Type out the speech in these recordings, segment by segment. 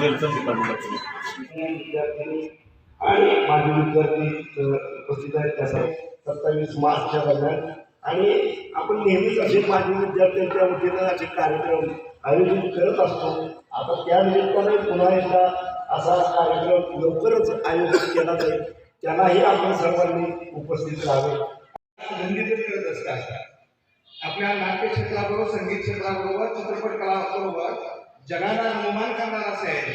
विद्यार्थी आणि माझे विद्यार्थी उपस्थित आहेत त्याचा सत्तावीस मार्चच्या दरम्यान. आणि आपण नेहमीच असे माजी विद्यार्थ्यांच्या वतीनं असे कार्यक्रम आयोजित करत असतो. आता त्या निमित्ताने पुन्हा एकदा असा कार्यक्रम लवकरच आयोजित केला जाईल. त्यालाही आपण सर्वांनी उपस्थित राहावे. रंगीतच करत असतात. आपल्या नाट्य क्षेत्राबरोबर संगीत क्षेत्राबरोबर चित्रपट कलाबरोबर जगाला निर्माण करणारा असे आहे.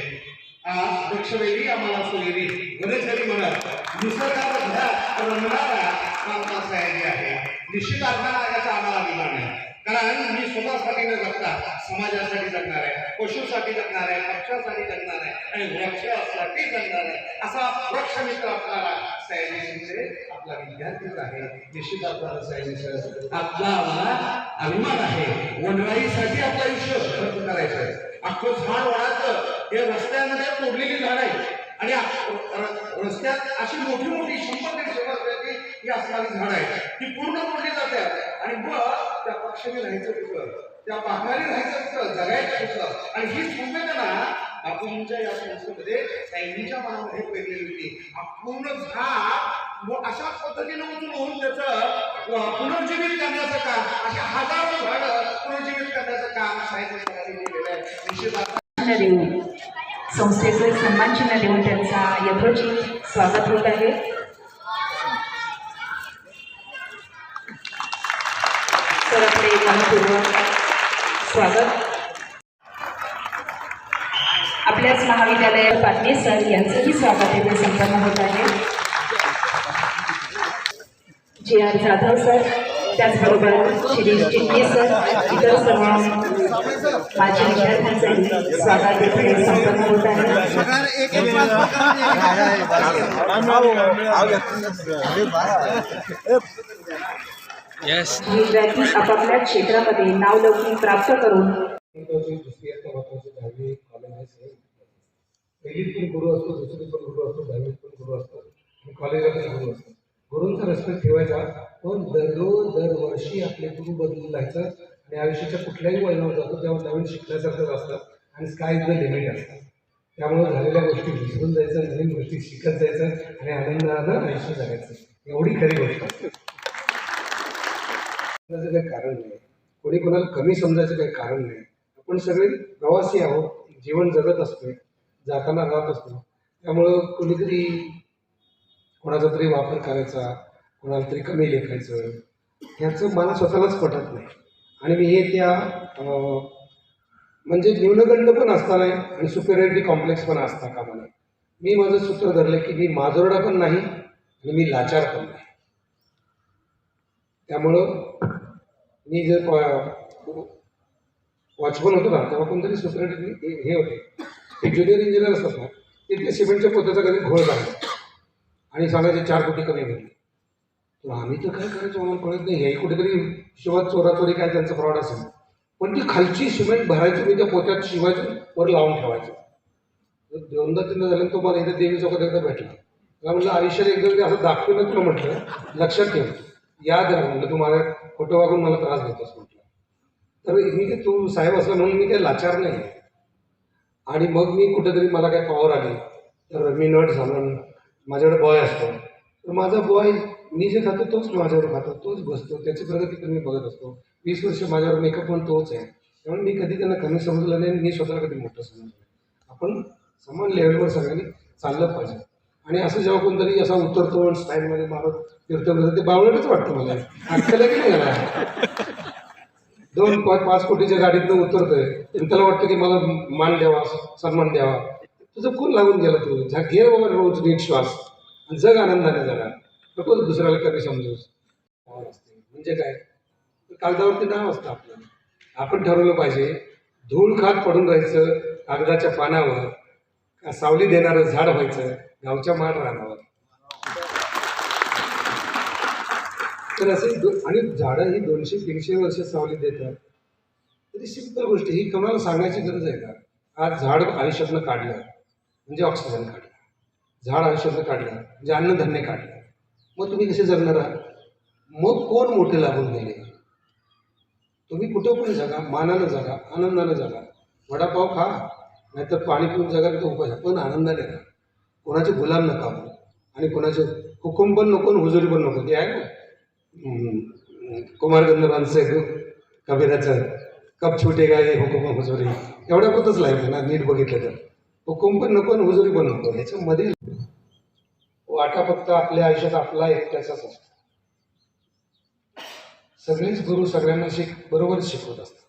आज दक्षवेळी आम्हाला सोयरी. गणेशरी म्हणत निसर्गाचा घरात रंगणारा आमचा सयाजी आहे निश्चित अर्थानं याचा आम्हाला अभिमान आहे. कारण मी स्वतःसाठी न जगता समाजासाठी जगणार आहे पशुसाठी जगणार आहे पक्षासाठी जगणार आहे आणि वृक्षासाठी जगणार आहे. असा वृक्ष मित्र आपल्याला सयाजी शिंदे आपला विद्यार्थीच आहे. निश्चित आपला सयाजी सर आपला आम्हाला अभिमान आहे. वनवाईसाठी आपलं आयुष्य खर्च करायचं आहे. अख्खं झाड वडाचं हे रस्त्यामध्ये तोडलेली झाड आहे आणि रस्त्यात अशी मोठी मोठी शंभर दीडशे वर्षाची ही असणारी झाड आहे ती पूर्ण तोडली जातात. आणि मग त्या पक्षाने राहायचं कुठं? त्या पाखराने राहायचं कुठं? जगायचं कुठं? आणि ही संवेदना बापूंच्या या संस्थेमध्ये सैनीच्या मनामध्ये पेरलेली होती. हा पूर्ण झाड अशा पद्धतीने उचलून होऊन त्याचं पुनर्जीवित करण्याचं काम अशा हजारो झाडं पुनर्जीवित करण्याचं काम साहित्य सरांनी केलेलं आहे. निश्चित देऊन संस्थेचं एक सन्मान देऊन त्यांचा यथोचित स्वागत होत आहे. तर आपले मनपूर्वक स्वागत. आपल्याच महाविद्यालयात पाटणे सर यांचंही स्वागत येथे संपन्न होत आहे. जे आर जाधव सर त्याचबरोबर शिरीष चिटके सर इतर सर्व माझ्या विद्यार्थ्यांचंही स्वागत येथे संपन्न होत आहे विद्यार्थी आपापल्या क्षेत्रामध्ये नाव लौकिक प्राप्त करून. पहिलीत पण गुरु असतो दुसरीत पण गुरु असतो दहावीत पण गुरु असतो कॉलेजात गुरु असतो प्रश्न ठेवायचा. पण दररोज दरवर्षी आपले गुरु जायचं आणि आयुष्याच्या कुठल्याही वळणावर जातो तेव्हा नवीन शिकण्यासारखंच असतं. आणि स्काय इज द लिमिट असतं. त्यामुळे झालेल्या गोष्टी विसरून जायचं नवीन गोष्टी शिकत जायचं आणि आनंदानं आयुष्य जगायचं. एवढी खरी गोष्ट. असते काही कारण नाही. कोणी कोणाला कमी समजायचं काही कारण नाही. आपण सगळे प्रवासी आहोत जीवन जगत असतोय जाताना राहत असतो. त्यामुळं कोणीतरी कोणाचा तरी वापर करायचा कोणाला तरी कमी लेखायचं. ह्याचं मला स्वतःलाच पटत नाही. आणि मी हे त्या म्हणजे न्यूनगंड पण असता नाही आणि सुपेरियरिटी कॉम्प्लेक्स पण असता कामा नये मी माझं सूत्र धरलं की मी माजोरडा पण नाही आणि मी लाचार पण नाही. त्यामुळं मी जर वॉचमन होतो ना तेव्हा कोणतरी सुपरिटेंडेंट हे होते. ते ज्युनियर इंजिनियर असतात ना ते सिमेंटच्या पोत्याचा कधी घोळ लागला आणि सांगायचे चार कोटी कमी भेटले आम्ही तर काय करायचो? आम्हाला कळत नाही. हे कुठेतरी हिशोबात चोराचोरी काय त्यांचं फ्रॉड असेल. पण ती खालची सिमेंट भरायची मी त्या पोत्यात शिवायचं वर लावून ठेवायचं. दोनदा तीनदा झालं तो मला एकदा देवी चौकात एकदा भेटला. मला म्हटलं आयुष्यात एकदा तरी असं दाखवलं तुला म्हटलं. लक्षात ठेव. याद राहा म्हटलं तू मला खोटं वागून मला त्रास देतोस म्हटलं. तर मी काय तू साहेब असला म्हणून मी काही लाचार नाही. आणि मग मी कुठेतरी मला काय पावर आली. तर मी नट झालो माझ्याकडे बॉय असतो. तर माझा बॉय मी जे खातो तोच माझ्यावर खातो तोच बसतो त्याची प्रगती पण मी बघत असतो. वीस वर्ष माझ्यावर मेकअप पण तोच आहे. त्यामुळे मी कधी त्यांना कमी समजलं नाही आणि मी स्वतःला कधी मोठं समजलं नाही. आपण समान लेवलवर सगळ्यांनी चाललं पाहिजे. आणि असं जेव्हा कोणतरी असा उतरतो स्टाईलमध्ये मारत फिरतो ते बावळटच वाटतं मला. अक्कल की नाही दोन पाच पाच कोटीच्या गाडीतनं उतरतोय. त्याला वाटतं की मला मान द्यावा सन्मान द्यावा. तुझं कोण लागून गेला तू? घे बाबा रोज नीट श्वास. आणि जग आनंदाने जगा. नको दुसऱ्याला कधी समजूस नाव असते? म्हणजे काय? कागदावरती नाव असतं आपलं. आपण ठरवलं पाहिजे. धूळ खात पडून राहायचं कागदाच्या पानावर. का सावली देणारं झाड व्हायचं गावच्या माड रानावर. तर असे आणि झाडं ही दोनशे तीनशे वर्ष सावली देतात. तरी सिंपल गोष्ट ही कोणाला सांगायची गरज आहे का? आज झाड आयुष्यातनं काढलं म्हणजे ऑक्सिजन काढलं. झाड आयुष्यातनं काढलं म्हणजे अन्नधान्य काढलं. मग तुम्ही कसे जगणार आहात? मग कोण मोठे लागून गेले? तुम्ही कुठं पण जगा मानानं जगा आनंदानं जगा. वडापाव खा नाहीतर पाणी पिऊन जगा तर उपाय पण आनंदाने खा कोणाचे गुलाम नका बनू. आणि कोणाचे हुकुम पण नको आणि हुजुरी पण नको. ते आहे ना? कुमार गंधर्वांचं हो. कबीराचं. कप छोटे गाय हुकुम हुजुरी. एवढ्या पुरतच लाईफ ना? नीट बघितलं तर. हुकुम पण नको आणि हुजुरी पण नको. ह्याच्यामध्ये वाटा फक्त आपल्या आयुष्यात आपला एकट्याचाच असतो सगळेच गुरु सगळ्यांना शिक बरोबरच शिकवत असतात.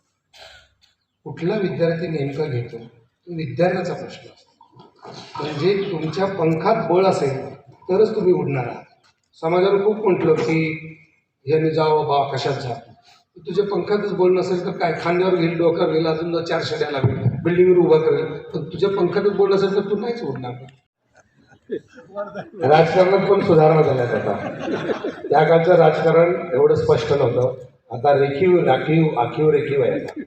कुठला विद्यार्थी नेमका घेतो तो विद्यार्थ्याचा प्रश्न असतो. म्हणजे तुमच्या पंखात बळ असेल तरच तुम्ही उडणार आहात. समाजाला खूप म्हटलं की ह्याने जावं बा कशात जा तुझ्या पंखातच बळ नसेल तर काय? खांद्यावर घेईल डोक्यावर घेईल अजून चार शेड्या लागेल बिल्डिंगवर उभा करेल. पण तुझ्या पंखातच बळ नसेल तर तू नाहीच उडणार. राजकारणात पण सुधारणा झाल्यात आता. त्या काळचं राजकारण एवढं स्पष्ट नव्हतं. आता रेखीव राखीव आखीव रेखीव आहे आता.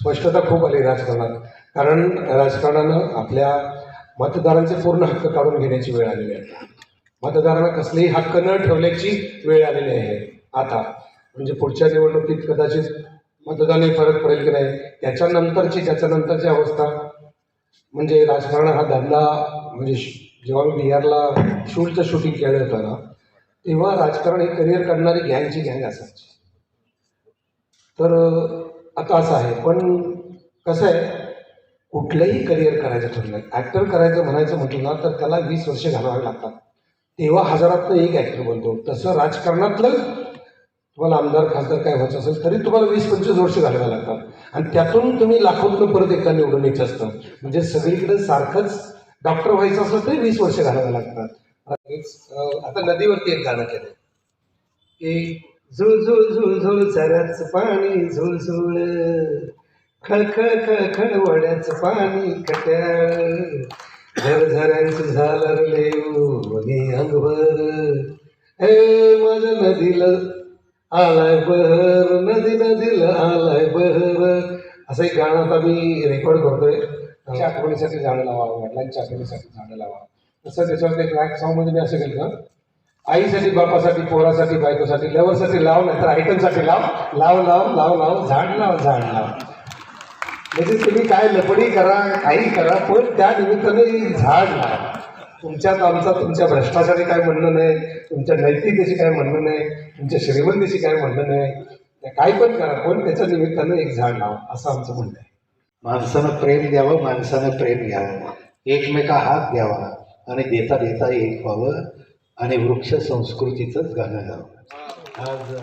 स्पष्टता खूप आली राजकारणात. कारण राजकारणानं आपल्या मतदारांचे पूर्ण हक्क काढून घेण्याची वेळ आलेली आहे. मतदारांना कसलेही हक्क न ठेवल्याची वेळ आलेली आहे. आता. म्हणजे पुढच्या निवडणुकीत कदाचित मतदानही फरक पडेल की नाही त्याच्यानंतरची त्याच्यानंतरची अवस्था. म्हणजे राजकारण हा धंदा म्हणजे जेव्हा मी बिहारला शूटचं शूटिंग केलं होतं ना तेव्हा राजकारण हे करिअर करणारी गँगची गँग असायची. तर आता असं आहे पण कसं आहे कुठलंही करिअर करायचं ठरलं ॲक्टर करायचं म्हणायचं म्हटलं ना तर त्याला वीस वर्ष घालावे लागतात. तेव्हा हजारातनं एक ॲक्टर बनतो. तसं राजकारणातलं तुम्हाला आमदार खासदार काय व्हायचं असेल तरी तुम्हाला वीस पंचवीस वर्ष घालाव्या लागतात. आणि त्यातून तुम्ही लाखोतनं परत एकदा निवडून येत असतं. म्हणजे सगळीकडे सारखंच डॉक्टर व्हायचं असलं तरी वीस वर्ष घालावे लागतात. आता नदीवरती एक गाणं केलं की झुळ झुळ झुळ झुळ झऱ्याचं पाणी झुळ झुळ खळ खळ खळ वड्याचं पाणी कट्याळ. झर झऱ्यांचं झालं लेऊनी अंगभर हे माझ्या नदीला आलाय बहर नदी नदीला आलाय बहर. असं एक गाणं आता मी रेकॉर्ड करतोय. आठवणीसाठी झाडं लावा वडिलांच्या आठवणीसाठी झाडं लावा. तसं त्याच्यावर एक रॅक सॉंगमध्ये मी असं केलं आईसाठी बापासाठी पोरासाठी बायकोसाठी लवरसाठी लाव नाही तर आयटमसाठी लाव. लाव लाव लाव लाव झाड लाव झाड लाव. म्हणजे तुम्ही काय लपडी करा काही करा पण त्या निमित्ताने झाड लावा. तुमच्यात आमचा तुमच्या भ्रष्टाचारी काय म्हणणं नाही तुमच्या नैतिकेशी काय म्हणणं नाही तुमच्या श्रीमंतीशी काय म्हणणं नाही. काय पण करा पण त्याच्या निमित्तानं एक झाड लावा असं आमचं म्हणणं आहे. माणसानं प्रेम द्यावं माणसानं प्रेम घ्यावं. एकमेका हात द्यावा आणि देता देता एक व्हावं आणि वृक्ष संस्कृतीचंच गाणं गावं. आज